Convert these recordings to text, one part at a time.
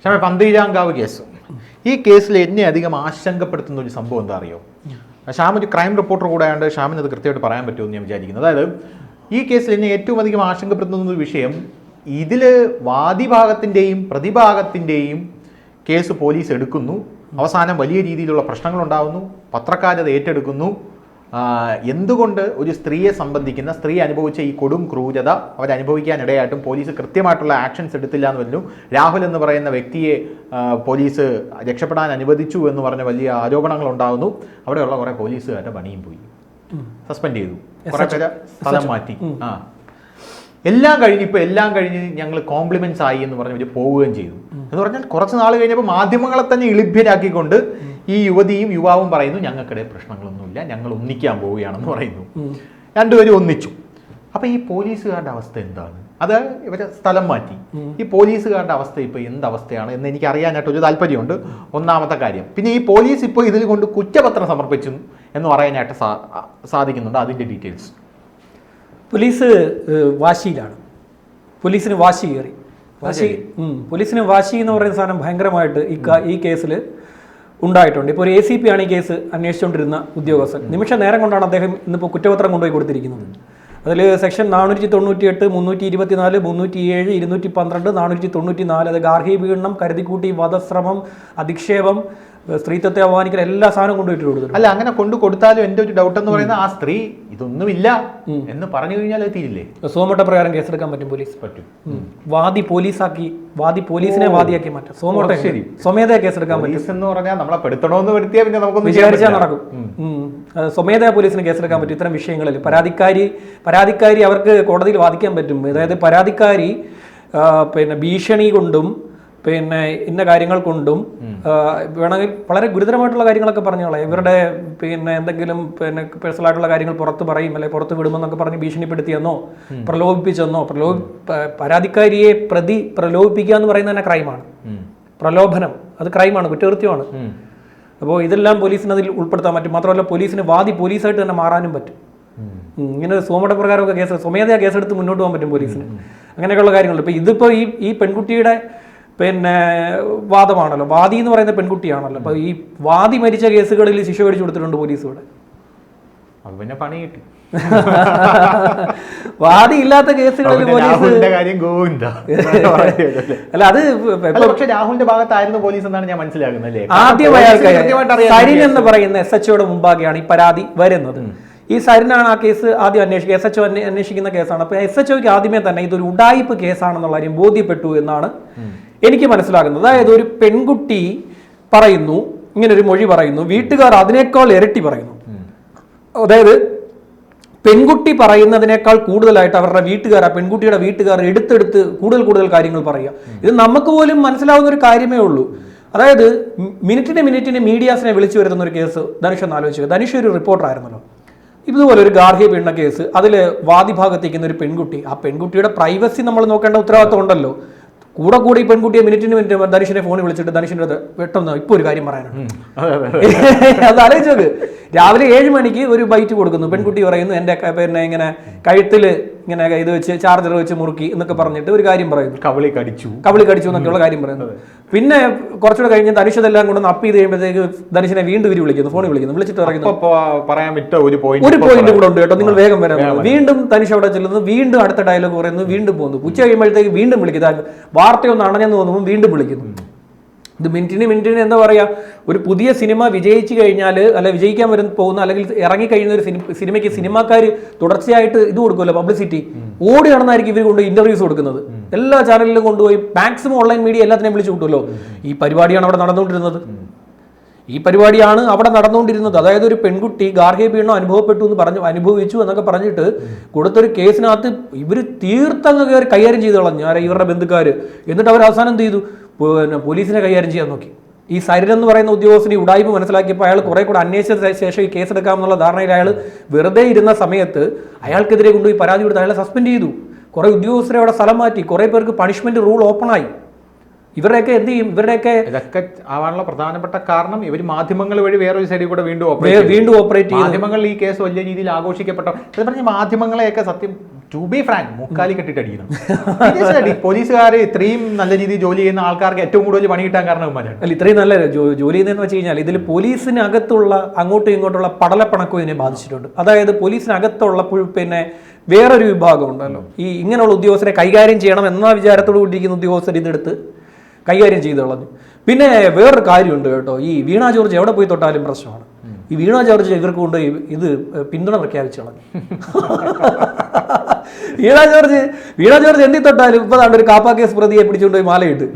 ക്ഷമ പന്തീരാങ്കാവ് കേസ്. ഈ കേസിൽ എന്നെ അധികം ആശങ്കപ്പെടുത്തുന്ന ഒരു സംഭവം എന്താ അറിയോ? ഷ്യാം ഒരു ക്രൈം റിപ്പോർട്ടർ കൂടെ ആയതുകൊണ്ട് ഷ്യാമിന് അത് കൃത്യമായിട്ട് പറയാൻ പറ്റുമെന്ന് ഞാൻ വിചാരിക്കുന്നു. അതായത് ഈ കേസിൽ എന്നെ ഏറ്റവും അധികം ആശങ്കപ്പെടുത്തുന്ന ഒരു വിഷയം ഇതിൽ വാദിഭാഗത്തിന്റെയും പ്രതിഭാഗത്തിന്റെയും കേസ് പോലീസ് എടുക്കുന്നു. അവസാനം വലിയ രീതിയിലുള്ള പ്രശ്നങ്ങൾ ഉണ്ടാകുന്നു പത്രക്കാരത് ഏറ്റെടുക്കുന്നു. എന്തുകൊണ്ട് ഒരു സ്ത്രീയെ സംബന്ധിക്കുന്ന സ്ത്രീ അനുഭവിച്ച ഈ കൊടും ക്രൂരത അവരനുഭവിക്കാനിടയായിട്ടും പോലീസ് കൃത്യമായിട്ടുള്ള ആക്ഷൻസ് എടുത്തില്ല എന്ന് പറഞ്ഞു. രാഹുൽ എന്ന് പറയുന്ന വ്യക്തിയെ പോലീസ് രക്ഷപ്പെടാൻ അനുവദിച്ചു എന്ന് പറഞ്ഞ വലിയ ആരോപണങ്ങൾ ഉണ്ടാകുന്നു അവിടെയുള്ള കുറേ പോലീസുകാരുടെ പണിയും പോയി. സസ്പെൻഡ് ചെയ്തു. കുറേ പേരെ സ്ഥലം മാറ്റി. ആ. എല്ലാം കഴിഞ്ഞ് ഇപ്പോൾ എല്ലാം കഴിഞ്ഞ് ഞങ്ങൾ കോംപ്ലിമെന്റ്സ് ആയി എന്ന് പറഞ്ഞ് ഇവർ പോവുകയും ചെയ്തു. എന്ന് പറഞ്ഞാൽ കുറച്ച് നാൾ കഴിഞ്ഞപ്പോൾ മാധ്യമങ്ങളെ തന്നെ ഇളിഭ്യരാക്കിക്കൊണ്ട് ഈ യുവതിയും യുവാവും പറയുന്നു ഞങ്ങൾക്കിടെ പ്രശ്നങ്ങളൊന്നുമില്ല ഞങ്ങൾ ഒന്നിക്കാൻ പോവുകയാണെന്ന് പറയുന്നു. രണ്ടുപേരും ഒന്നിച്ചു. അപ്പൊ ഈ പോലീസുകാരുടെ അവസ്ഥ എന്താണ്? അത് ഇവരെ സ്ഥലം മാറ്റി. ഈ പോലീസുകാരുടെ അവസ്ഥ ഇപ്പോൾ എന്തവസ്ഥയാണ് എന്ന് എനിക്ക് അറിയാനായിട്ട് ഒരു താല്പര്യമുണ്ട്. ഒന്നാമത്തെ കാര്യം പിന്നെ ഈ പോലീസ് ഇപ്പോൾ ഇതിൽ കൊണ്ട് കുറ്റപത്രം സമർപ്പിച്ചു എന്ന് പറയാനായിട്ട് സാ- സാധിക്കുന്നുണ്ട് അതിന്റെ ഡീറ്റെയിൽസ്. പോലീസ് വാശിയിലാണ്. പോലീസിന് വാശി കയറി. വാശി. പോലീസിന് വാശി എന്ന് പറയുന്ന സാധനം ഭയങ്കരമായിട്ട് ഈ ഈ കേസിൽ ഉണ്ടായിട്ടുണ്ട്. ഇപ്പോൾ ഒരു എ സി പി ആണ് ഈ കേസ് അന്വേഷിച്ചുകൊണ്ടിരുന്ന ഉദ്യോഗസ്ഥൻ. നിമിഷ നേരം കൊണ്ടാണ് അദ്ദേഹം ഇന്നിപ്പോൾ കുറ്റപത്രം കൊണ്ടുപോയി കൊടുത്തിരിക്കുന്നത്. അതിൽ സെക്ഷൻ നാനൂറ്റി തൊണ്ണൂറ്റി എട്ട് മുന്നൂറ്റി ഇരുപത്തി നാല് മുന്നൂറ്റി ഏഴ് ഇരുന്നൂറ്റി പന്ത്രണ്ട് നാനൂറ്റി തൊണ്ണൂറ്റി നാല് അത് ഗാർഹിക പീഡനം കരുതിക്കൂട്ടി വധശ്രമം അധിക്ഷേപം സ്ത്രീത്വത്തെ അപമാനിക്കൽ എല്ലാ സാധനവും കൊണ്ടുപോയിട്ട് കൊടുത്തു അല്ല അങ്ങനെ കൊണ്ടു കൊടുത്താലും എന്റെ ഒരു ഡൗട്ട് എന്ന് പറയുന്നത് ആ സ്ത്രീ ഇതൊന്നുമില്ല എന്ന് പറഞ്ഞു കഴിഞ്ഞാൽ അത് തീരില്ലേ? സോമട്ട പ്രകാരം കേസെടുക്കാൻ പറ്റും പോലീസ്. പറ്റും. വാദി പോലീസാക്കി വാദി പോലീസിനെ വാദിയാക്കി മാറ്റാം. സോമോട്ട ശരി. സ്വമേധയാ കേസെടുക്കാൻ പറ്റും. എന്ന് പറഞ്ഞാൽ നമ്മളെ പെടുത്തണോന്ന് വരുത്തിയാൽ പിന്നെ നമുക്കൊന്നും ചെയ്യാൻ വിചാരിച്ചാൽ നടക്കും. സ്വമേധയാ പോലീസിന് കേസെടുക്കാൻ പറ്റും ഇത്തരം വിഷയങ്ങളിൽ. പരാതിക്കാരി പരാതിക്കാരി അവർക്ക് കോടതിയിൽ വാദിക്കാൻ പറ്റും. അതായത് പരാതിക്കാരി പിന്നെ ഭീഷണി കൊണ്ടും പിന്നെ ഇന്ന കാര്യങ്ങൾ കൊണ്ടും വേണമെങ്കിൽ വളരെ ഗുരുതരമായിട്ടുള്ള കാര്യങ്ങളൊക്കെ പറഞ്ഞോളാം ഇവരുടെ പിന്നെ എന്തെങ്കിലും പിന്നെ പേഴ്സണലായിട്ടുള്ള കാര്യങ്ങൾ പുറത്ത് പറയും അല്ലെങ്കിൽ പുറത്ത് വിടുമെന്നൊക്കെ പറഞ്ഞ് ഭീഷണിപ്പെടുത്തിയെന്നോ പ്രലോഭിപ്പിച്ചെന്നോ പ്രലോ പ- പരാതിക്കാരിയെ പ്രതി പ്രലോഭിപ്പിക്കുക എന്ന് പറയുന്നത് തന്നെ ക്രൈമാണ്. പ്രലോഭനം അത് ക്രൈമാണ് കുറ്റകൃത്യമാണ്. അപ്പോൾ ഇതെല്ലാം പോലീസിന് അതിൽ ഉൾപ്പെടുത്താൻ പറ്റും. മാത്രമല്ല പോലീസിന് വാദി പോലീസായിട്ട് തന്നെ മാറാനും പറ്റും. ഇങ്ങനെ സോമട പ്രകാരമൊക്കെ കേസ് സ്വമേധയാ കേസെടുത്ത് മുന്നോട്ട് പോകാൻ പറ്റും പോലീസിന്. അങ്ങനെയൊക്കെയുള്ള കാര്യങ്ങളുണ്ട് ഇപ്പോൾ ഇതിപ്പോൾ ഈ ഈ പെൺകുട്ടിയുടെ പിന്നെ വാദമാണല്ലോ. വാദി എന്ന് പറയുന്ന പെൺകുട്ടിയാണല്ലോ. അപ്പോൾ ഈ വാദി മരിച്ച കേസുകളിൽ ശിക്ഷ മേടിച്ചു കൊടുത്തിട്ടുണ്ട് പോലീസ് ഇവിടെ. അപ്പൊ പിന്നെ പണി കിട്ടി. വാദി ഇല്ലാത്ത അപ്പൊ കേസുകളിൽ പോലീസ് കാര്യം ഗോവിന്ദ അല്ല അത് പക്ഷേ രാഹുലിന്റെ ഭാഗത്തായിരുന്നു പോലീസ് എന്നാണ് ഞാൻ മനസ്സിലാക്കുന്നത് ആദ്യം അയാൾക്ക് സരിൻ എന്ന് പറയുന്ന എസ് എച്ച് മുമ്പാകെയാണ് ഈ പരാതി വരുന്നത്. ഈ സരിനാണ് ആ കേസ് ആദ്യം അന്വേഷിക്കുക എസ് എച്ച് ഒ അന്വേഷിക്കുന്ന കേസാണ്. അപ്പോൾ എസ് എച്ച് ഒക്ക് ആദ്യമേ തന്നെ ഇതൊരു ഉഡായിപ്പ് കേസാണെന്നുള്ള കാര്യം ബോധ്യപ്പെട്ടു എന്നാണ് എനിക്ക് മനസ്സിലാകുന്നത്. അതായത് ഒരു പെൺകുട്ടി പറയുന്നു ഇങ്ങനെ ഒരു മൊഴി പറയുന്നു വീട്ടുകാർ അതിനേക്കാൾ ഇരട്ടി പറയുന്നു. അതായത് പെൺകുട്ടി പറയുന്നതിനേക്കാൾ കൂടുതലായിട്ട് അവരുടെ വീട്ടുകാർ ആ പെൺകുട്ടിയുടെ വീട്ടുകാർ എടുത്തെടുത്ത് കൂടുതൽ കൂടുതൽ കാര്യങ്ങൾ പറയുക. ഇത് നമുക്ക് പോലും മനസ്സിലാവുന്ന ഒരു കാര്യമേ ഉള്ളൂ. അതായത് മിനിറ്റിന് മിനിറ്റിന് മീഡിയാസിനെ വിളിച്ചു വരുന്ന ഒരു കേസ് ധനുഷ് ഒന്ന് ആലോചിക്കുക. ധനുഷ് ഒരു റിപ്പോർട്ടറായിരുന്നല്ലോ ഇതുപോലെ ഒരു ഗാർഹിക പീഡന കേസ്. അതിൽ വാദിഭാഗത്തേക്കുന്ന ഒരു പെൺകുട്ടി. ആ പെൺകുട്ടിയുടെ പ്രൈവസി നമ്മൾ നോക്കേണ്ട ഉത്തരവാദിത്വം ഉണ്ടല്ലോ. കൂടെ കൂടി ഈ പെൺകുട്ടിയെ മിനിറ്റിന് മിനിറ്റ് ധനുഷിനെ ഫോണിൽ വിളിച്ചിട്ട് ധനുഷിന്റെ അടുത്ത് പെട്ടെന്ന് ഇപ്പോൾ ഒരു കാര്യം പറയാനുണ്ട്. അതെ, അതെ. അത് ആലോചിച്ച് നോക്ക്. രാവിലെ ഏഴ് മണിക്ക് ഒരു ബൈറ്റ് കൊടുക്കുന്നു. പെൺകുട്ടി പറയുന്നു എന്റെ പിന്നെ ഇങ്ങനെ കഴുത്തിൽ ഇങ്ങനെ ഇത് വെച്ച് ചാർജർ വെച്ച് മുറുക്കി എന്നൊക്കെ പറഞ്ഞിട്ട് ഒരു കാര്യം പറയുന്നു. കവളി കടിച്ചു. കവളി കടിച്ചു എന്നൊക്കെയുള്ള കാര്യം പറയുന്നത് പിന്നെ കുറച്ചുകൂടെ കഴിഞ്ഞ് ധനുഷ് ഇതെല്ലാം കൊണ്ട് അപ്പ് ചെയ്ത് കഴിയുമ്പോഴത്തേക്ക് ധനുഷിനെ വീണ്ടും ഇവർ വിളിക്കുന്നു ഫോണിൽ വിളിക്കുന്നു വിളിച്ചിട്ട് പറയാൻ വിട്ട ഒരു പോയിന്റ് ഒരു പോയിന്റ് കൂടെ ഉണ്ട് കേട്ടോ നിങ്ങൾ വേഗം വരാം. വീണ്ടും ധനുഷ് അവിടെ ചെല്ലുന്നു വീണ്ടും അടുത്ത ഡയലോഗ് പറയുന്നു വീണ്ടും പോകുന്നു. ഉച്ച കഴിയുമ്പോഴത്തേക്ക് വീണ്ടും വിളിക്കുന്നു. വാർത്തയൊന്ന് അണഞ്ഞെന്ന് തോന്നുമ്പോൾ വീണ്ടും വിളിക്കുന്നു. ഇത് മിനിറ്റിന് മിനിറ്റിന് എന്താ പറയുക ഒരു പുതിയ സിനിമ വിജയിച്ചു കഴിഞ്ഞാൽ അല്ല വിജയിക്കാൻ വരുന്ന പോകുന്ന അല്ലെങ്കിൽ ഇറങ്ങി കഴിയുന്ന ഒരു സിനിമ സിനിമയ്ക്ക് സിനിമാക്കാർ തുടർച്ചയായിട്ട് ഇത് കൊടുക്കുമല്ലോ പബ്ലിസിറ്റി. ഓടി നടന്നായിരിക്കും ഇവർ കൊണ്ട് ഇന്റർവ്യൂസ് കൊടുക്കുന്നത്. എല്ലാ ചാനലിലും കൊണ്ടുപോയി മാക്സിമം ഓൺലൈൻ മീഡിയ എല്ലാത്തിനെയും വിളിച്ചു കൂട്ടുമല്ലോ. ഈ പരിപാടിയാണ് അവിടെ നടന്നുകൊണ്ടിരുന്നത്. ഈ പരിപാടിയാണ് അവിടെ നടന്നുകൊണ്ടിരുന്നത്. അതായത് ഒരു പെൺകുട്ടി ഗാർഹിക പീഡനം അനുഭവപ്പെട്ടു എന്ന് പറഞ്ഞു അനുഭവിച്ചു എന്നൊക്കെ പറഞ്ഞിട്ട് കൊടുത്തൊരു കേസിനകത്ത് ഇവർ തീർത്തങ്ങ് കയറി കൈകാര്യം ചെയ്ത് കളഞ്ഞു. ആരാ ഇവരുടെ ബന്ധുക്കാർ എന്നിട്ട് അവർ അവസാനം എന്ത് ചെയ്തു? പിന്നെ പോലീസിനെ കൈകാര്യം ചെയ്യാൻ നോക്കി. ഈ സരിൻ എന്ന് പറയുന്ന ഉദ്യോഗസ്ഥന് ഈ ഉടായ്പ മനസ്സിലാക്കിയപ്പോൾ അയാൾ കുറെ കൂടെ അന്വേഷിച്ച ശേഷം ഈ കേസെടുക്കാമെന്നുള്ള ധാരണയിൽ അയാൾ വെറുതെ ഇരുന്ന സമയത്ത് അയാൾക്കെതിരെ കൊണ്ടുപോയി പരാതി കൊടുത്ത് അയാളെ സസ്പെൻഡ് ചെയ്തു. കുറെ ഉദ്യോഗസ്ഥരെ അവിടെ സ്ഥലം മാറ്റി. കുറെ പേർക്ക് പണിഷ്മെന്റ് റൂൾ ഓപ്പൺ ഓപ്പണായി ഇവരുടെയൊക്കെ എന്ത് ചെയ്യും? ഇവരുടെയൊക്കെ ഇതൊക്കെ ആവാനുള്ള പ്രധാനപ്പെട്ട കാരണം ഇവർ മാധ്യമങ്ങൾ വഴി വേറൊരു സൈഡിൽ കൂടെ വീണ്ടും ഓപ്പറേറ്റ് വീണ്ടും ഓപ്പറേറ്റ് ചെയ്യും മാധ്യമങ്ങൾ ഈ കേസ് വലിയ രീതിയിൽ ആഘോഷിക്കപ്പെട്ട അത് പറഞ്ഞ മാധ്യമങ്ങളെയൊക്കെ സത്യം ടു ബി ഫ്രാങ്ക് മുക്കാലി കെട്ടിട്ട് അടിക്കണം പോലീസുകാർ ഇത്രയും നല്ല രീതിയിൽ ജോലി ചെയ്യുന്ന ആൾക്കാർക്ക് ഏറ്റവും കൂടുതൽ പണി കിട്ടാൻ കാരണം ഇവന്മാരാണ്. അല്ല ഇത്രയും നല്ല ജോലി ചെയ്യുന്നതെന്ന് വെച്ച് കഴിഞ്ഞാൽ ഇതിൽ പോലീസിനകത്തുള്ള അങ്ങോട്ടും ഇങ്ങോട്ടുള്ള പടലപ്പണക്കവും ഇതിനെ ബാധിച്ചിട്ടുണ്ട്. അതായത് പോലീസിനകത്തുള്ള പിന്നെ വേറൊരു വിഭാഗം ഉണ്ടല്ലോ. ഈ ഇങ്ങനെയുള്ള ഉദ്യോഗസ്ഥരെ കൈകാര്യം ചെയ്യണം എന്ന വിചാരത്തോട് കൂടിയിരിക്കുന്ന ഉദ്യോഗസ്ഥർ ഇതെടുത്ത് കൈകാര്യം ചെയ്ത് കളഞ്ഞു പിന്നെ വേറൊരു കാര്യമുണ്ട് കേട്ടോ. ഈ വീണ ജോർജ് എവിടെ പോയി തൊട്ടാലും പ്രശ്നമാണ്. ഈ വീണ ജോർജ് ഇവർക്ക് കൊണ്ട് ഇത് പിന്തുണ പ്രഖ്യാപിച്ചു കളഞ്ഞു വീണ ജോർജ് വീണ ജോർജ് എന്തി തൊട്ടാലും ഇപ്പൊ ഒരു കാപ്പാ കേസ് പ്രതിയെ പിടിച്ചുകൊണ്ട് പോയി മാലയിട്ട്.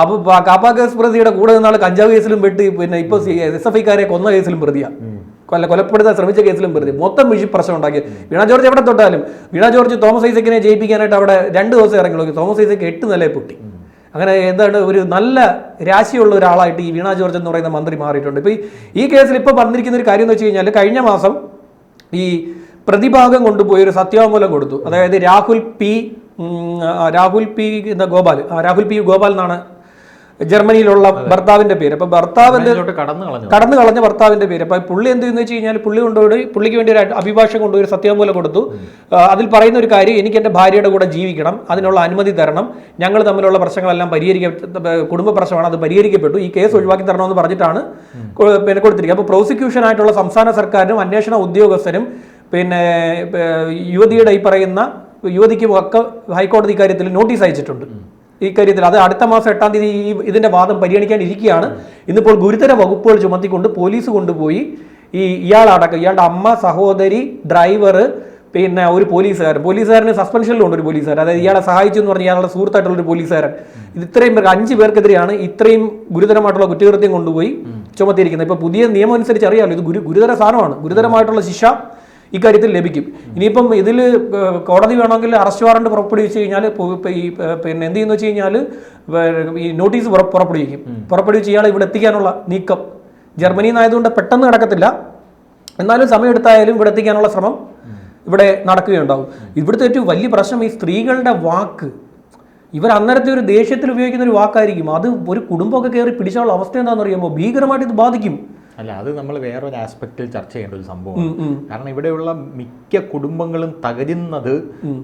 അപ്പൊ കാപ്പാ കേസ് പ്രതിയുടെ കൂടെ നിന്നാൾ കഞ്ചാവ് കേസിലും വെട്ട് പിന്നെ ഇപ്പൊ എസ് എഫ് ഐക്കാരെ കൊന്ന കേസിലും പ്രതിയാ. കൊല്ല കൊലപ്പെടുത്താൻ ശ്രമിച്ച കേസിലും പ്രതി. മൊത്തം വിഷി പ്രശ്നം ഉണ്ടാക്കി വീണ ജോർജ് എവിടെ തൊട്ടാലും വീണ ജോർജ് തോമസ് ഐസക്കിനെ ജയിപ്പിക്കാനായിട്ട് അവിടെ രണ്ട് ദിവസം ഇറങ്ങി തോമസ് ഐസക്ക് എട്ട് നിലയെ പൊട്ടി. അങ്ങനെ എന്താണ് ഒരു നല്ല രാശിയുള്ള ഒരാളായിട്ട് ഈ വീണ ജോർജ് എന്ന് പറയുന്ന മന്ത്രി മാറിയിട്ടുണ്ട്. ഇപ്പൊ ഈ- കേസിൽ ഇപ്പൊ വന്നിരിക്കുന്ന ഒരു കാര്യം എന്ന് വെച്ച് കഴിഞ്ഞാൽ കഴിഞ്ഞ മാസം ഈ പ്രതിഭാഗം കൊണ്ടുപോയി ഒരു സത്യവാങ്മൂലം കൊടുത്തു. അതായത് രാഹുൽ പി രാഹുൽ പി എന്താ ഗോപാൽ രാഹുൽ പി ഗോപാൽ എന്നാണ് ജർമ്മനിയിലുള്ള ഭർത്താവിന്റെ പേര്. അപ്പൊ ഭർത്താവിന്റെ കടന്നു കളഞ്ഞു. ഭർത്താവിന്റെ പേര്. അപ്പൊ പുള്ളി എന്ത് ചെയ്യുന്നു വെച്ച് കഴിഞ്ഞാൽ പുള്ളി കൊണ്ടുപോയി പുള്ളിക്ക് വേണ്ടി ഒരു അഭിഭാഷകൻ കൊണ്ടുപോയി ഒരു സത്യവാങ്മൂലം കൊടുത്തു. അതിൽ പറയുന്ന ഒരു കാര്യം എനിക്ക് എന്റെ ഭാര്യയുടെ കൂടെ ജീവിക്കണം അതിനുള്ള അനുമതി തരണം ഞങ്ങൾ തമ്മിലുള്ള പ്രശ്നങ്ങളെല്ലാം പരിഹരിക്ക കുടുംബ പ്രശ്നമാണ് അത് പരിഹരിക്കപ്പെട്ടു ഈ കേസ് ഒഴിവാക്കി തരണമെന്ന് പറഞ്ഞിട്ടാണ് പിന്നെ കൊടുത്തിരിക്കുക അപ്പോൾ പ്രോസിക്യൂഷൻ ആയിട്ടുള്ള സംസ്ഥാന സർക്കാരിനും അന്വേഷണ ഉദ്യോഗസ്ഥരും പിന്നെ യുവതിയുടെ ഈ പറയുന്ന യുവതിക്കും ഒക്കെ ഹൈക്കോടതി കാര്യത്തിൽ നോട്ടീസ് അയച്ചിട്ടുണ്ട്. ഈ കാര്യത്തിൽ. അത് അടുത്ത മാസം എട്ടാം തീയതി ഈ ഇതിന്റെ വാദം പരിഗണിക്കാൻ ഇരിക്കുകയാണ്. ഇന്നിപ്പോൾ ഗുരുതര വകുപ്പുകൾ ചുമത്തിക്കൊണ്ട് പോലീസ് കൊണ്ടുപോയി ഈ ഇയാളടക്കം ഇയാളുടെ അമ്മ സഹോദരി ഡ്രൈവർ പിന്നെ ഒരു പോലീസുകാരൻ. പോലീസുകാരന് സസ്പെൻഷനിലുണ്ട് ഒരു പോലീസുകാരൻ. അതായത് ഇയാളെ സഹായിച്ചു എന്ന് പറഞ്ഞ ഇയാളുടെ സുഹൃത്തായിട്ടുള്ള ഒരു പോലീസുകാരൻ. ഇത് ഇത്രയും പേർക്ക് അഞ്ച് പേർക്കെതിരെയാണ് ഇത്രയും ഗുരുതരമായിട്ടുള്ള കുറ്റകൃത്യം കൊണ്ടുപോയി ചുമത്തിയിരിക്കുന്നത്. ഇപ്പൊ പുതിയ നിയമം അനുസരിച്ച് അറിയാമല്ലോ ഇത് ഗുരു ഗുരുതര സാധനമാണ്. ഗുരുതരമായിട്ടുള്ള ശിക്ഷ ഇക്കാര്യത്തിൽ ലഭിക്കും. ഇനിയിപ്പം ഇതിൽ കോടതി വേണമെങ്കിൽ അറസ്റ്റ് വാറണ്ട് പുറപ്പെടുവിച്ച് കഴിഞ്ഞാൽ ഈ പിന്നെ എന്ത് ചെയ്യുന്നു വെച്ച് കഴിഞ്ഞാൽ ഈ നോട്ടീസ് പുറ- പുറപ്പെടുവിക്കും. പുറപ്പെടുവിച്ച് ഇയാൾ ഇവിടെ എത്തിക്കാനുള്ള നീക്കം. ജർമ്മനിയിൽ നിന്നായതുകൊണ്ട് പെട്ടെന്ന് നടക്കത്തില്ല. എന്നാലും സമയമെടുത്തായാലും ഇവിടെ എത്തിക്കാനുള്ള ശ്രമം ഇവിടെ നടക്കുകയുണ്ടാവും. ഇവിടുത്തെ ഏറ്റവും വലിയ പ്രശ്നം ഈ സ്ത്രീകളുടെ വാക്ക്. ഇവർ അന്നേരത്തെ ഒരു ദേഷ്യത്തിൽ ഉപയോഗിക്കുന്ന ഒരു വാക്കായിരിക്കും. അത് ഒരു കുടുംബമൊക്കെ കയറി പിടിച്ചാലുള്ള അവസ്ഥ എന്താണെന്ന് അറിയുമ്പോൾ ഭീകരമായിട്ട് ഇത് ബാധിക്കും. അല്ല അത് നമ്മൾ വേറൊരു ആസ്പെക്റ്റിൽ ചർച്ച ചെയ്യേണ്ട ഒരു സംഭവമാണ്. കാരണം ഇവിടെയുള്ള മിക്ക കുടുംബങ്ങളും തകരുന്നത്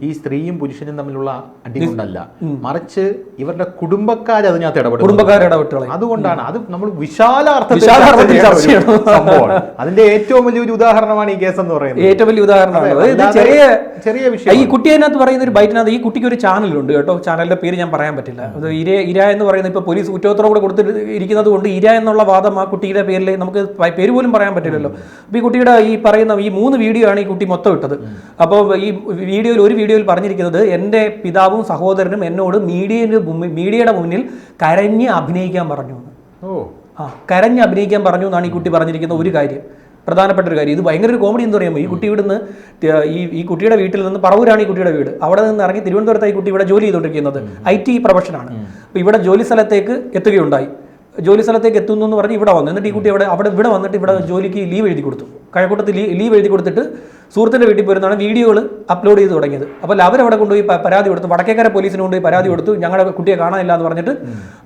ഈ സ്ത്രീയും പുരുഷനും തമ്മിലുള്ള അടി കൊണ്ടല്ല മറിച്ച് ഇവരുടെ കുടുംബക്കാർ അതിനകത്ത് ഇടപെടും ഇടപെട്ടുകളെ. അതുകൊണ്ടാണ്. അത് നമ്മൾ വിശാലാർത്ഥത്തിൽ സംഭവമാണ്. അതിന്റെ ഏറ്റവും വലിയൊരു ഉദാഹരണമാണ് ഈ കേസ് എന്ന് പറയുന്നത്. ഏറ്റവും വലിയ ഉദാഹരണമാണ് ചെറിയ ചെറിയ വിഷയം ഈ കുട്ടി അതിനകത്ത് പറയുന്ന ഒരു ബൈറ്റിനകത്ത് ഈ കുട്ടിക്ക് ഒരു ചാനലുണ്ട് കേട്ടോ. ചാനലിന്റെ പേര് ഞാൻ പറയാൻ പറ്റില്ല. അത് ഇര ഇര എന്ന് പറയുന്ന ഇപ്പൊ പോലീസ് കുറ്റോത്തരം കൂടെ കൊടുത്തിട്ട് ഇരിക്കുന്നത് കൊണ്ട് ഇര എന്നുള്ള വാദം ആ കുട്ടിയുടെ പേരിൽ നമുക്ക് പ- പേര് പോലും പറയാൻ പറ്റില്ലല്ലോ. അപ്പൊ ഈ കുട്ടിയുടെ ഈ പറയുന്ന ഈ മൂന്ന് വീഡിയോ ആണ് ഈ കുട്ടി മൊത്തം ഇട്ടത്. അപ്പോൾ ഈ വീഡിയോയിൽ ഒരു വീഡിയോയിൽ പറഞ്ഞിരിക്കുന്നത് എന്റെ പിതാവും സഹോദരനും എന്നോട് മീഡിയയുടെ മീഡിയയുടെ മുന്നിൽ കരഞ്ഞ് അഭിനയിക്കാൻ പറഞ്ഞു ഓ. ആ കരഞ്ഞ് അഭിനയിക്കാൻ പറഞ്ഞു എന്നാണ് ഈ കുട്ടി പറഞ്ഞിരിക്കുന്ന ഒരു കാര്യം. പ്രധാനപ്പെട്ട ഒരു കാര്യം. ഇത് ഭയങ്കര ഒരു കോമഡി എന്ന് പറയുമ്പോൾ ഈ കുട്ടി ഇവിടുന്ന് ഈ ഈ കുട്ടിയുടെ വീട്ടിൽ നിന്ന് പറവൂരാണ് ഈ കുട്ടിയുടെ വീട്. അവിടെ നിന്ന് ഇറങ്ങി തിരുവനന്തപുരത്ത് ഈ കുട്ടി ഇവിടെ ജോലി ചെയ്തുകൊണ്ടിരിക്കുന്നത്. ഐ ടി പ്രൊഫഷനാണ്. അപ്പോൾ ഇവിടെ ജോലി സ്ഥലത്തേക്ക് എത്തുകയുണ്ടായി. ജോലി സ്ഥലത്തേക്ക് എത്തുന്നു എന്ന് പറഞ്ഞ് ഇവിടെ വന്നു. എന്നിട്ട് ഈ കുട്ടി അവിടെ അവിടെ ഇവിടെ വന്നിട്ട് ഇവിടെ ജോലിക്ക് ലീവ് എഴുതി കൊടുത്തു. കഴക്കൂട്ടത്തിൽ ലീവ് എഴുതി കൊടുത്തിട്ട് സുഹൃത്തിന്റെ വീട്ടിൽ പോയിരുന്നാണ് വീഡിയോകൾ അപ്ലോഡ് ചെയ്ത് തുടങ്ങിയത്. അപ്പോൾ അവരവിടെ കൊണ്ടുപോയി പരാതി കൊടുത്തു. വടക്കേക്കര പോലീസിന് കൊണ്ടുപോയി പരാതി കൊടുത്തു. ഞങ്ങളുടെ കുട്ടിയെ കാണാനില്ല എന്ന് പറഞ്ഞിട്ട്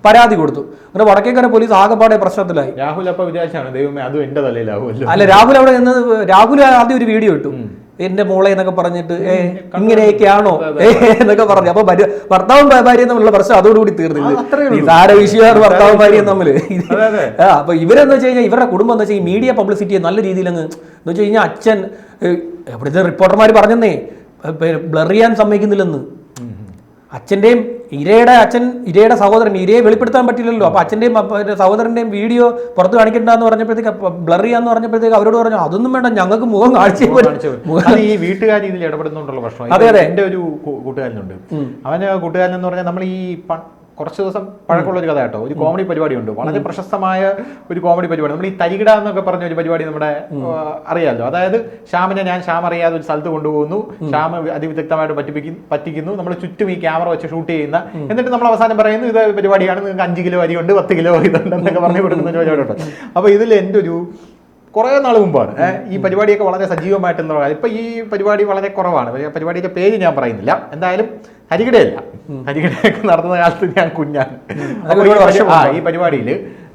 പരാതി കൊടുത്തു. അങ്ങനെ വടക്കേക്കര പോലീസ് ആകെപ്പാടെ പ്രശ്നത്തിലായി. രാഹുൽ അപ്പൊ വിചാരിച്ചാണ് ദൈവമേ അതും എന്റെ തലയിലാവുമല്ലോ അല്ല രാഹുൽ അവിടെ നിന്ന് രാഹുൽ ആദ്യം ഒരു വീഡിയോ ഇട്ടു. എന്റെ മോളെ എന്നൊക്കെ പറഞ്ഞിട്ട് ഏ ഇങ്ങനെയൊക്കെയാണോ? ഏ എന്നൊക്കെ പറഞ്ഞു. അപ്പൊ ഭർത്താവും ഭാര്യയും തമ്മിലുള്ള പ്രശ്നം അതോടുകൂടി തീർന്നില്ല. താര വിഷയമാണ് ഭർത്താവും ഭാര്യയും തമ്മിൽ. ആ അപ്പൊ ഇവരെന്ന് വെച്ച് കഴിഞ്ഞാൽ ഇവരുടെ കുടുംബം എന്ന് വെച്ചാൽ ഈ മീഡിയ പബ്ലിസിറ്റിയെ നല്ല രീതിയിൽ അങ്ങ് എന്ന് വെച്ച് കഴിഞ്ഞാൽ അച്ഛൻ എവിടുത്തെ റിപ്പോർട്ടർമാർ പറഞ്ഞെന്നേ ബ്ലർ ചെയ്യാൻ സമ്മതിക്കുന്നില്ലെന്ന്. അച്ഛന്റെയും ഇരയുടെ അച്ഛൻ ഇരയുടെ സഹോദരൻ ഇരയെ വെളിപ്പെടുത്താൻ പറ്റില്ലല്ലോ. അപ്പോൾ അച്ഛന്റെയും സഹോദരന്റെയും സഹോദരന്റെയും വീഡിയോ പുറത്ത് കാണിക്കണ്ടെന്ന് പറഞ്ഞപ്പോഴത്തേക്ക് ബ്ലർ ചെയ്യാന്ന് പറഞ്ഞപ്പോഴത്തേക്ക് അവരോട് പറഞ്ഞു അതൊന്നും വേണ്ട ഞങ്ങൾക്ക് മുഖം കാണിച്ചേ പറ്റൂ." കാണിച്ചു ഈ വീട്ടുകാർ ഇതിൽ ഇടപെടുന്നുണ്ടുള്ള പ്രശ്നം. അതെ, അതെ. എന്റെ ഒരു കൂട്ടുകാരനുണ്ട്. അവന്റെ കൂട്ടുകാരൻ എന്ന് പറഞ്ഞാൽ നമ്മൾ ഈ കുറച്ച് ദിവസം പഴക്കമുള്ള ഒരു കഥ കേട്ടോ. ഒരു കോമഡി പരിപാടി ഉണ്ട് വളരെ പ്രശസ്തമായ ഒരു കോമഡി പരിപാടി. നമ്മൾ ഈ തരികിട എന്നൊക്കെ പറഞ്ഞ ഒരു പരിപാടി നമ്മുടെ അറിയാമല്ലോ അതായത് ശ്യാമിനെ ഞാൻ ശ്യാം അറിയാതെ ഒരു സ്ഥലത്ത് കൊണ്ടുപോകുന്നു. ശ്യാം അതിവിദഗ്ധമായിട്ട് പറ്റിപ്പിക്കുന്നു പറ്റിക്കുന്നു. നമ്മൾ ചുറ്റും ഈ ക്യാമറ വെച്ച് ഷൂട്ട് ചെയ്യുന്ന. എന്നിട്ട് നമ്മൾ അവസാനം പറയുന്നു ഇത് പരിപാടിയാണ്. നിങ്ങൾക്ക് അഞ്ച് കിലോ അരി ഉണ്ട് പത്ത് കിലോ ഇതുണ്ടെന്നൊക്കെ പറഞ്ഞു കൊടുക്കുന്ന ഒരു പരിപാടിയുണ്ട് അപ്പോൾ ഇതിൽ എന്റെ ഒരു കുറേ നാൾ മുമ്പാണ്. ഈ പരിപാടിയൊക്കെ വളരെ സജീവമായിട്ടുള്ള ഇപ്പൊ ഈ പരിപാടി വളരെ കുറവാണ്. പരിപാടിയുടെ പേര് ഞാൻ പറയുന്നില്ല. എന്തായാലും ഹരികിടയല്ല. ഹരികിടയൊക്കെ നടന്ന കാലത്ത് ഞാൻ കുഞ്ഞാണ്. ഈ പരിപാടിയിൽ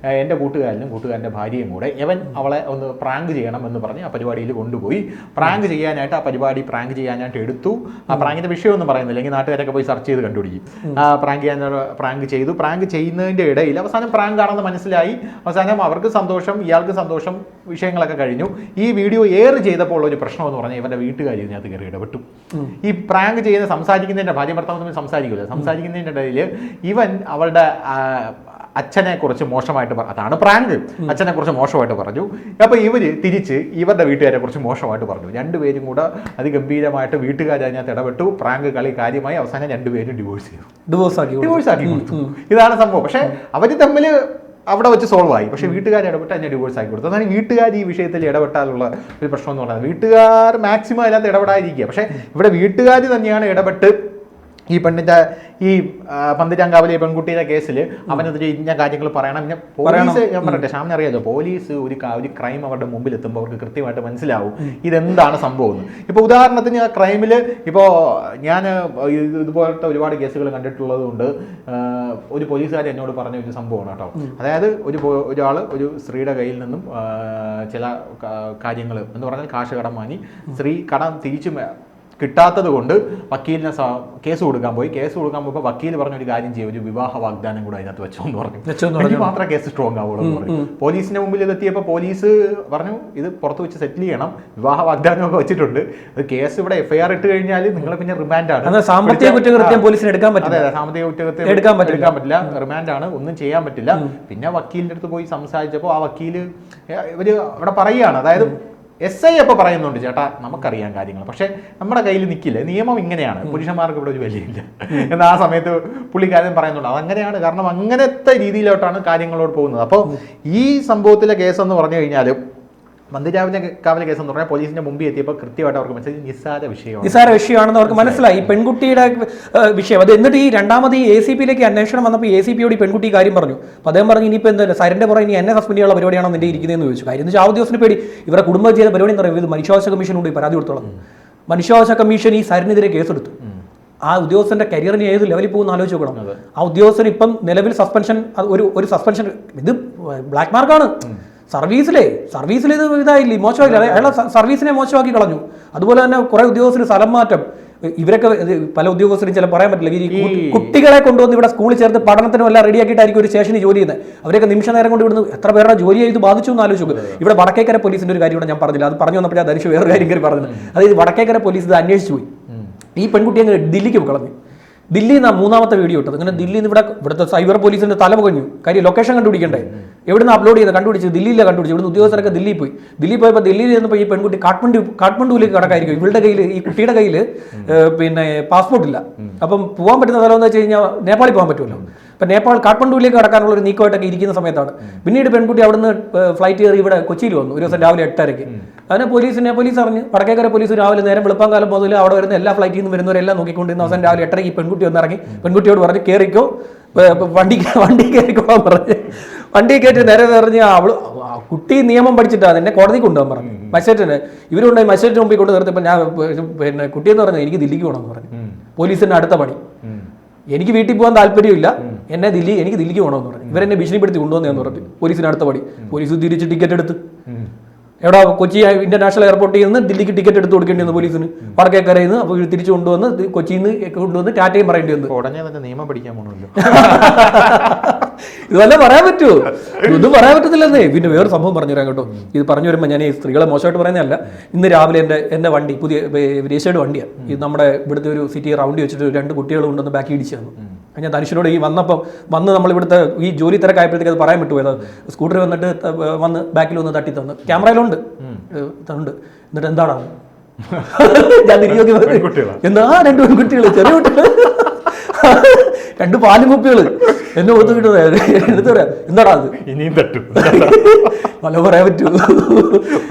എന്റെ കൂട്ടുകാരനും കൂട്ടുകാരന്റെ ഭാര്യയും കൂടെ ഇവൻ അവളെ ഒന്ന് പ്രാങ്ക് ചെയ്യണം എന്ന് പറഞ്ഞ് ആ പരിപാടിയിൽ കൊണ്ടുപോയി. പ്രാങ്ക് ചെയ്യാനായിട്ട് ആ പരിപാടി പ്രാങ്ക് ചെയ്യാനായിട്ട് എടുത്തു. ആ പ്രാങ്കിന്റെ വിഷയമൊന്നും പറയുന്നില്ല. അല്ലെങ്കിൽ നാട്ടുകാരൊക്കെ പോയി സെർച്ച് ചെയ്ത് കണ്ടുപിടിക്കും. ആ പ്രാങ്ക് ചെയ്യാൻ പ്രാങ്ക് ചെയ്തു. പ്രാങ്ക് ചെയ്യുന്നതിന്റെ ഇടയിൽ അവസാനം പ്രാങ്ക് ആണെന്ന് മനസ്സിലായി. അവസാനം അവർക്ക് സന്തോഷം ഇയാൾക്ക് സന്തോഷം വിഷയങ്ങളൊക്കെ കഴിഞ്ഞു. ഈ വീഡിയോ എയർ ചെയ്തപ്പോൾ ഉള്ള ഒരു പ്രശ്നം എന്ന് പറഞ്ഞാൽ ഇവന്റെ വീട്ടുകാർ ഇതിനകത്ത് കയറി ഇടപെട്ടു. ഈ പ്രാങ്ക് ചെയ്യുന്ന സംസാരിക്കുന്നതിന്റെ ഭാര്യ ഭർത്താവ് തമ്മിൽ സംസാരിക്കില്ല സംസാരിക്കുന്നതിന്റെ ഇടയിൽ ഇവൻ അവളുടെ അച്ഛനെ കുറിച്ച് മോശമായിട്ട് പറഞ്ഞു അതാണ് പ്രാങ്ക്. അച്ഛനെ കുറിച്ച് മോശമായിട്ട് പറഞ്ഞു. അപ്പൊ ഇവർ തിരിച്ച് ഇവരുടെ വീട്ടുകാരെ കുറിച്ച് മോശമായിട്ട് പറഞ്ഞു. രണ്ടുപേരും കൂടെ അതിഗംഭീരമായിട്ട് വീട്ടുകാർ അതിനകത്ത് ഇടപെട്ടു. പ്രാങ്ക് കളി കാര്യമായി അവസാനം രണ്ടുപേരും ഡിവോഴ്സ് ചെയ്തു. ഡിവോഴ്സ് ആക്കി. ഡിവോഴ്സ് ആക്കി കൊടുത്തു. ഇതാണ് സംഭവം. പക്ഷെ അവർ തമ്മിൽ അവിടെ വെച്ച് സോൾവ് ആയി. പക്ഷെ വീട്ടുകാർ ഇടപെട്ട് അതിനെ ഡിവോഴ്സ് ആക്കി കൊടുത്തു. അതാണ് വീട്ടുകാർ ഈ വിഷയത്തിൽ ഇടപെട്ടാലുള്ള ഒരു പ്രശ്നം എന്ന് പറയുന്നത് വീട്ടുകാർ മാക്സിമം അതിനകത്ത് ഇടപെടാതിരിക്കുക. പക്ഷെ ഇവിടെ വീട്ടുകാർ തന്നെയാണ് ഇടപെട്ട് ഈ പെണ്ണിന്റെ ഈ പന്തിരാങ്കാവിലെ പെൺകുട്ടിയുടെ കേസിൽ അവനെതിരെ ഇന്ന കാര്യങ്ങൾ പറയണം. പിന്നെ പോലീസ് ഞാൻ പറയട്ടെ ശ്യാമിന് അറിയാലോ പോലീസ് ഒരു ഒരു ക്രൈം അവരുടെ മുമ്പിൽ എത്തുമ്പോൾ അവർക്ക് കൃത്യമായിട്ട് മനസ്സിലാവും ഇതെന്താണ് സംഭവം എന്ന്. ഇപ്പോൾ ഉദാഹരണത്തിന് ആ ക്രൈമിൽ ഇപ്പോൾ ഞാൻ ഇതുപോലത്തെ ഒരുപാട് കേസുകൾ കണ്ടിട്ടുള്ളത് കൊണ്ട് ഒരു പോലീസുകാർ എന്നോട് പറഞ്ഞ ഒരു സംഭവമാണ് കേട്ടോ. അതായത് ഒരു ഒരാൾ ഒരു സ്ത്രീയുടെ കയ്യിൽ നിന്നും ചില കാര്യങ്ങൾ എന്ന് പറഞ്ഞാൽ കാശ് കടം വാങ്ങി സ്ത്രീ കടം തിരിച്ചു കിട്ടാത്തത് കൊണ്ട് വക്കീലിനെ കേസ് കൊടുക്കാൻ പോയി. കേസ് കൊടുക്കാൻ പോയപ്പോൾ വക്കീൽ പറഞ്ഞ ഒരു കാര്യം ചെയ്യും ഒരു വിവാഹ വാഗ്ദാനം കൂടെ അതിനകത്ത് വെച്ചോ എന്ന് പറഞ്ഞു. മാത്രമേ കേസ് സ്ട്രോങ് ആവുള്ളൂ എന്ന് പറഞ്ഞു. പോലീസിന്റെ മുമ്പിൽ ഇതെത്തിയപ്പോൾ പോലീസ് പറഞ്ഞു ഇത് പുറത്ത് വെച്ച് സെറ്റിൽ ചെയ്യണം. വിവാഹ വാഗ്ദാനമൊക്കെ വെച്ചിട്ടുണ്ട്. അത് കേസ് ഇവിടെ എഫ്ഐആർ ഇട്ട് കഴിഞ്ഞാൽ നിങ്ങൾ പിന്നെ റിമാൻഡാണ് ആണ്. സാമ്പത്തിക കുറ്റകൃത്യം പോലീസിന് എടുക്കാൻ പറ്റില്ല. അതെ സാമ്പത്തിക കുറ്റകൃത്യം എടുക്കാൻ പറ്റില്ല. റിമാൻഡ് ആണ്. ഒന്നും ചെയ്യാൻ പറ്റില്ല. പിന്നെ വക്കീലിന്റെ അടുത്ത് പോയി സംസാരിച്ചപ്പോൾ ആ വക്കീൽ ഇവർ അവിടെ പറയുകയാണ്. അതായത് എസ് ഐ അപ്പോൾ പറയുന്നുണ്ട് ചേട്ടാ നമുക്കറിയാം കാര്യങ്ങൾ. പക്ഷേ നമ്മുടെ കയ്യിൽ നിൽക്കില്ല നിയമം ഇങ്ങനെയാണ്. പുരുഷന്മാർക്ക് ഇവിടെ ഒരു വിലയില്ല. എന്ന് ആ സമയത്ത് പുള്ളിക്കാരൻ പറയുന്നുണ്ട്. അതങ്ങനെയാണ്. കാരണം അങ്ങനത്തെ രീതിയിലോട്ടാണ് കാര്യങ്ങളോട് പോകുന്നത്. അപ്പോൾ ഈ സംഭവത്തിലെ കേസ് എന്ന് പറഞ്ഞു കഴിഞ്ഞാൽ മന്ദിരാവിലെ കാവിലെ കേസ് എന്ന് പറഞ്ഞാൽ പോലീസിന്റെ മുമ്പിൽ എത്തിയപ്പോൾ കൃത്യമായിട്ട് അവർക്ക് മനസ്സിലായി. നിസ്സാര വിഷയമാണ്. നിസ്സാര വിഷയമാണെന്ന് അവർക്ക് മനസ്സിലായി. ഈ പെൺകുട്ടിയുടെ വിഷയം. അത് എന്നിട്ട് ഈ രണ്ടാമത് ഈ എ സി പിയിലേക്ക് അന്വേഷണം വന്നപ്പോൾ എ സി പിയോട് ഈ പെൺകുട്ടി കാര്യം പറഞ്ഞു. അപ്പോൾ അദ്ദേഹം പറഞ്ഞു ഇനിയിപ്പോൾ എന്താ സരന്റെ പുറം ഇനി എന്നെ സസ്പെൻഡ് ചെയ്യാനുള്ള പരിപാടിയാണോ നിന്റെ ഇരിക്കുന്നതെന്ന് ചോദിച്ചു. കാര്യം എന്ന് വെച്ചാൽ ആ ഉദ്യോഗസ്ഥന് പേടി. ഇവരുടെ കുടുംബം ചെയ്ത പരിപാടി എന്ന് പറയുന്നത് മനുഷ്യാവകാശ കമ്മീഷൻ പോയി പരാതി കൊടുത്തോളം. മനുഷ്യാവകാശ കമ്മീഷൻ ഈ സരനെതിരെ കേസെടുത്തു. ആ ഉദ്യോഗസ്ഥന്റെ കരിയറിന് ഏത് ലെവലിൽ പോകുന്ന ആലോചിച്ച് നോക്കണം. ആ ഉദ്യോഗസ്ഥൻ ഇപ്പം നിലവിൽ സസ്പെൻഷൻ ഒരു ഒരു സസ്പെൻഷൻ ഇത് ബ്ലാക്ക് മാർക്കാണ്. സർവീസിലെ സർവീസിൽ ഇത് ഇതായില്ലേ മോശമാക്കി അയാളെ- സർവീസിനെ മോശമാക്കി കളഞ്ഞു. അതുപോലെ തന്നെ കുറെ ഉദ്യോഗസ്ഥർ സ്ഥലം മാറ്റം. ഇവരൊക്കെ പല ഉദ്യോഗസ്ഥരും ചില പറയാൻ പറ്റില്ല. ഈ കുട്ടികളെ കൊണ്ടുവന്ന് ഇവിടെ സ്കൂളിൽ ചേർത്ത് പഠനത്തിനും എല്ലാം റെഡിയാക്കിയിട്ടായിരിക്കും ഒരു സ്റ്റേഷനിൽ ജോലി ചെയ്യുന്നത്. അവരൊക്കെ നിമിഷ നേരം കൊണ്ട് ഇവിടുന്ന് എത്ര പേരുടെ ജോലിയെ ഇത് ബാധിച്ചു എന്ന് ആലോചിച്ചു ഇവിടെ വടക്കേക്കര പോലീസിന്റെ ഒരു കാര്യം കൂടെ ഞാൻ പറഞ്ഞില്ല അത് പറഞ്ഞു വന്നപ്പോഴേ ധരിച്ചു വേറെ കാര്യം കയറി പറഞ്ഞത്. അതായത് വടക്കേക്കര പോലീസ് ഇത് അന്വേഷിച്ചു പോയി. ഈ പെൺകുട്ടി അങ്ങ് ദില്ലിക്ക് കളഞ്ഞു. ദില്ലിയിൽ നിന്നാണ് മൂന്നാമത്തെ വീഡിയോ ഇട്ടത്. ഇങ്ങനെ ദില്ലിയിൽ നിന്ന് ഇവിടെ ഇവിടുത്തെ സൈബർ പോലീസിന്റെ തല പുകഞ്ഞു കാര്യം ലൊക്കേഷൻ കണ്ടുപിടിക്കണ്ടേ? എവിടുന്ന് അപ്ലോഡ് ചെയ്ത് കണ്ടുപിടിച്ച് ദില്ലിയിലെ കണ്ടുപിടിച്ചു ഇവിടുന്ന് ഉദ്യോഗസ്ഥരൊക്കെ ദില്ലിയിൽ പോയി. ദില്ലി പോയപ്പോൾ ദില്ലിയിൽ ചെന്നപ്പോൾ ഈ പെൺകുട്ടി കാഠ്മണ്ഡു കാഠ്മണ്ഡുവിലേക്ക് കടക്കായിരിക്കും. ഇവളുടെ കയ്യിൽ ഈ കുട്ടിയുടെ കയ്യിൽ പിന്നെ പാസ്പോർട്ട് ഇല്ല. അപ്പം പോകാൻ പറ്റുന്ന സ്ഥലം എന്ന് വെച്ച് കഴിഞ്ഞാൽ നേപ്പാളിൽ പോകാൻ പറ്റുമല്ലോ. അപ്പം നേപ്പാൾ കാഠ്മണ്ഡുവിലേക്ക് കടക്കാനുള്ള ഒരു നീക്കമായിട്ടൊക്കെ ഇരിക്കുന്ന സമയത്താണ്. പിന്നീട് പെൺകുട്ടി അവിടുന്ന് ഫ്ലൈറ്റ് കയറി ഇവിടെ കൊച്ചിയിൽ വന്നു. ഒരു ദിവസം രാവിലെ എട്ടരയ്ക്ക്. അതിന് പോലീസിനെ പോലീസ് അറിഞ്ഞ് വടക്കേക്കര പോലീസ് രാവിലെ നേരം വെളുപ്പാങ്കാലം മുതൽ അവിടെ വരുന്ന എല്ലാ ഫ്ലൈറ്റിൽ നിന്ന് വരുന്നവരെല്ലാം നോക്കിക്കൊണ്ടിരുന്ന അവസാനം രാവിലെ എട്ടരയ്ക്ക് ഈ പെൺകുട്ടി വന്നിറങ്ങി. ഇറങ്ങി പെൺകുട്ടിയോട് പറഞ്ഞ് കയറിക്കോ വണ്ടി വണ്ടി കയറിക്കോളാൻ പറഞ്ഞ്. വണ്ടി കയറ്റി നേരെ നിറഞ്ഞ് അവൾ കുട്ടി നിയമം പഠിച്ചിട്ടാ നിന്നെ കോടതി കൊണ്ടുപോകാൻ പറഞ്ഞു മജിസ്ട്രേറ്റിന് ഇവരുണ്ടായി മജിസ്ട്രേറ്റിന് മുമ്പിൽ കൊണ്ട് നിർത്തിയപ്പോൾ ഞാൻ പിന്നെ കുട്ടിയെന്ന് പറഞ്ഞു എനിക്ക് ദില്ലിക്ക് പോകണം എന്ന് പറഞ്ഞു. പോലീസിന്റെ അടുത്ത പണി. എനിക്ക് വീട്ടിൽ പോകാൻ താല്പര്യമില്ല. എന്നെ ദില്ലി എനിക്ക് ദില്ലിക്ക് പോകണമെന്ന് പറഞ്ഞു. ഇവരെന്നെ ഭീഷണിപ്പെടുത്തി കൊണ്ടുവന്നതെന്ന് പറഞ്ഞു. പോലീസിന് അടുത്ത പടി പോലീസ് തിരിച്ച് ടിക്കറ്റ് എടുത്ത്. എവിടെ കൊച്ചി ഇന്റർനാഷണൽ എയർപോർട്ടിൽ നിന്ന് ദില്ലിക്ക് ടിക്കറ്റ് എടുത്ത് കൊടുക്കേണ്ടി വന്നു പോലീസിന്. വടക്കേക്കരയിൽ നിന്ന് അപ്പോൾ തിരിച്ചു കൊണ്ടുവന്ന് കൊച്ചിയിൽ നിന്ന് കൊണ്ടുവന്ന് ടാറ്റയും പറയേണ്ടി വന്നു. ഉടനെ തന്നെ നിയമം പഠിക്കാൻ പോകണമല്ലോ ഇതല്ല പറയാൻ പറ്റുമോ ഇതൊന്നും പറയാൻ പറ്റത്തില്ലെന്നേ. പിന്നെ വേറെ സംഭവം പറഞ്ഞു തരാം കേട്ടോ. ഇത് പറഞ്ഞു വരുമ്പോൾ ഞാൻ ഈ സ്ത്രീകളെ മോശമായിട്ട് പറയുന്നതല്ല. ഇന്ന് രാവിലെ എന്റെ എന്റെ വണ്ടി പുതിയ രജിസ്റ്റേർഡ് വണ്ടിയാണ് ഇത് നമ്മുടെ ഇവിടുത്തെ ഒരു സിറ്റി റൗണ്ടി വെച്ചിട്ട് രണ്ട് കുട്ടികൾ കൊണ്ടുവന്ന് ബാക്കി ഇടിച്ചു തന്നു. അത് ഞാൻ തനുഷിനോട് ഈ വന്നപ്പം വന്ന് നമ്മൾ ഇവിടുത്തെ ഈ ജോലി തിരക്കായപ്പോഴത്തേക്ക് അത് പറയാൻ വിട്ടുപോയത് സ്കൂട്ടറിൽ വന്നിട്ട് വന്ന് ബാക്കിൽ വന്ന് തട്ടി തന്നു ക്യാമറയിലുണ്ട് ഉണ്ട് എന്നിട്ട് എന്താണ്? ഞാൻ തിരിഞ്ഞു നോക്കി എന്താ രണ്ട് പെൺകുട്ടികൾ ചെറിയ കുട്ടികൾ രണ്ട് പാലുമുപ്പികൾ എന്നെ ഓർത്ത് കിട്ടുന്നത്. എടുത്ത് പറയാം. എന്താടാ അത്? ഇനിയും തട്ടും. നല്ല പറയാൻ പറ്റൂ.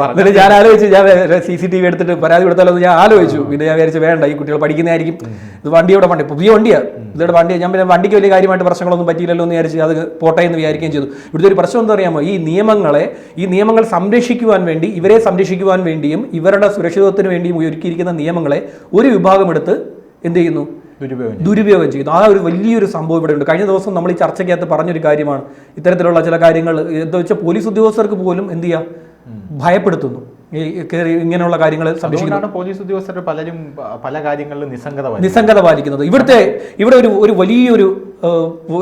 എന്നിട്ട് ഞാൻ ആലോചിച്ചു ഞാൻ സി സി ടി വി എടുത്തിട്ട് പരാതി കൊടുത്താലോ ഞാൻ ആലോചിച്ചു. പിന്നെ ഞാൻ വിചാരിച്ചു വേണ്ട ഈ കുട്ടികൾ പഠിക്കുന്നതായിരിക്കും. ഇത് വണ്ടിയുടെ വണ്ടി? പുതിയ വണ്ടിയാണ് ഇതോടെ വണ്ടി ഞാൻ പിന്നെ വണ്ടിക്ക് വലിയ കാര്യമായിട്ട് പ്രശ്നങ്ങളൊന്നും പറ്റിയില്ലല്ലോ എന്ന് വിചാരിച്ച് അത് പോട്ടെ എന്ന് വിചാരിക്കുകയും ചെയ്തു. ഇവിടുത്തെ ഒരു പ്രശ്നം എന്താ അറിയാമോ? ഈ നിയമങ്ങളെ ഈ നിയമങ്ങൾ സംരക്ഷിക്കുവാൻ വേണ്ടി ഇവരെ സംരക്ഷിക്കുവാൻ വേണ്ടിയും ഇവരുടെ സുരക്ഷിതത്വത്തിന് വേണ്ടിയും ഒരുക്കിയിരിക്കുന്ന നിയമങ്ങളെ ഒരു വിഭാഗം എടുത്ത് എന്ത് ചെയ്യുന്നു? ദുരുപയോഗം ചെയ്യും. ചെയ്യുന്നു ആ ഒരു വലിയൊരു സംഭവം ഇവിടെ ഉണ്ട്. കഴിഞ്ഞ ദിവസം നമ്മൾ ഈ ചർച്ചയ്ക്കകത്ത് പറഞ്ഞൊരു കാര്യമാണ്. ഇത്തരത്തിലുള്ള ചില കാര്യങ്ങൾ എന്താ വെച്ചാൽ പോലീസ് ഉദ്യോഗസ്ഥർക്ക് പോലും എന്ത് ചെയ്യാം? ഭയപ്പെടുത്തുന്നു. ഈ കയറി ഇങ്ങനെയുള്ള കാര്യങ്ങൾ സംരക്ഷിക്കുന്നു. പോലീസ് ഉദ്യോഗസ്ഥർ പലരും പല കാര്യങ്ങളിലും നിസ്സംഗത. നിസ്സംഗത പാലിക്കുന്നത്. ഇവിടുത്തെ ഇവിടെ ഒരു ഒരു വലിയൊരു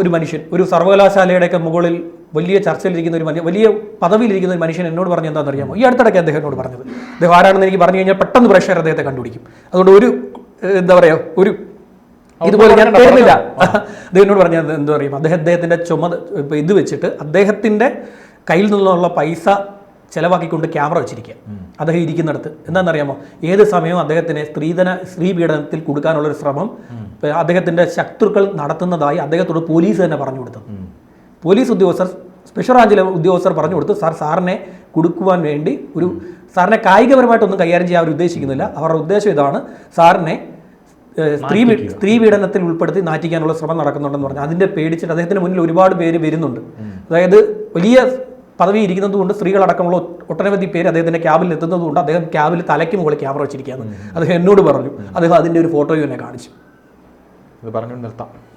ഒരു മനുഷ്യൻ ഒരു സർവകലാശാലയുടെയൊക്കെ മുകളിൽ വലിയ ചർച്ചയിലിരിക്കുന്ന ഒരു മനുഷ്യൻ വലിയ പദവിയിലിരിക്കുന്ന ഒരു മനുഷ്യൻ എന്നോട് പറഞ്ഞ എന്താണെന്ന് അറിയാമോ ഈ അടുത്തിടയ്ക്ക് അദ്ദേഹം എന്നോട് പറഞ്ഞത്. അദ്ദേഹം ആരാണെന്ന് എനിക്ക് പറഞ്ഞു കഴിഞ്ഞാൽ പെട്ടെന്ന് പ്രഷർ അദ്ദേഹത്തെ കണ്ടുപിടിക്കും. അതുകൊണ്ട് ഒരു എന്താ പറയുക ഒരു ഇതുപോലെ ഞാൻ തരുന്നില്ല. അദ്ദേഹത്തിനോട് പറഞ്ഞത് എന്താ പറയും? അദ്ദേഹം അദ്ദേഹത്തിന്റെ ചുമ ഇത് വെച്ചിട്ട് അദ്ദേഹത്തിന്റെ കയ്യിൽ നിന്നുള്ള പൈസ ചെലവാക്കിക്കൊണ്ട് ക്യാമറ വെച്ചിരിക്കുക. അദ്ദേഹം ഇരിക്കുന്നിടത്ത്. എന്താണെന്നറിയാമോ? ഏത് സമയവും അദ്ദേഹത്തിനെ സ്ത്രീധന സ്ത്രീ പീഡനത്തിൽ കൊടുക്കാനുള്ള ഒരു ശ്രമം അദ്ദേഹത്തിന്റെ ശത്രുക്കൾ നടത്തുന്നതായി അദ്ദേഹത്തോട് പോലീസ് തന്നെ പറഞ്ഞു കൊടുത്തു. പോലീസ് ഉദ്യോഗസ്ഥർ സ്പെഷ്യൽ ബ്രാഞ്ചിലെ ഉദ്യോഗസ്ഥർ പറഞ്ഞു കൊടുത്തു സാർ സാറിനെ കൊടുക്കുവാൻ വേണ്ടി ഒരു സാറിനെ കായികപരമായിട്ടൊന്നും കൈകാര്യം ചെയ്യാൻ അവർ ഉദ്ദേശിക്കുന്നില്ല. അവരുടെ ഉദ്ദേശം ഇതാണ് സാറിനെ സ്ത്രീ സ്ത്രീ പീഡനത്തിൽ ഉൾപ്പെടുത്തി നാറ്റിക്കാനുള്ള ശ്രമം നടക്കുന്നുണ്ടെന്ന് പറഞ്ഞു അതിന്റെ പേടിച്ചിട്ട് അദ്ദേഹത്തിന് മുന്നിൽ ഒരുപാട് പേര് വരുന്നുണ്ട്. അതായത് വലിയ പദവി ഇരിക്കുന്നത് കൊണ്ട് സ്ത്രീകളടക്കമുള്ള ഒട്ടനവധി പേര് അദ്ദേഹത്തിന്റെ ക്യാബിൽ എത്തുന്നത് കൊണ്ട് അദ്ദേഹം ക്യാബിൽ തലയ്ക്ക് മുകളിൽ ക്യാമറ വെച്ചിരിക്കുകയാണ്. അദ്ദേഹം എന്നോട് പറഞ്ഞു. അദ്ദേഹം അതിന്റെ ഒരു ഫോട്ടോയും എന്നെ കാണിച്ചു. ഇത് പറഞ്ഞു നിർത്താം.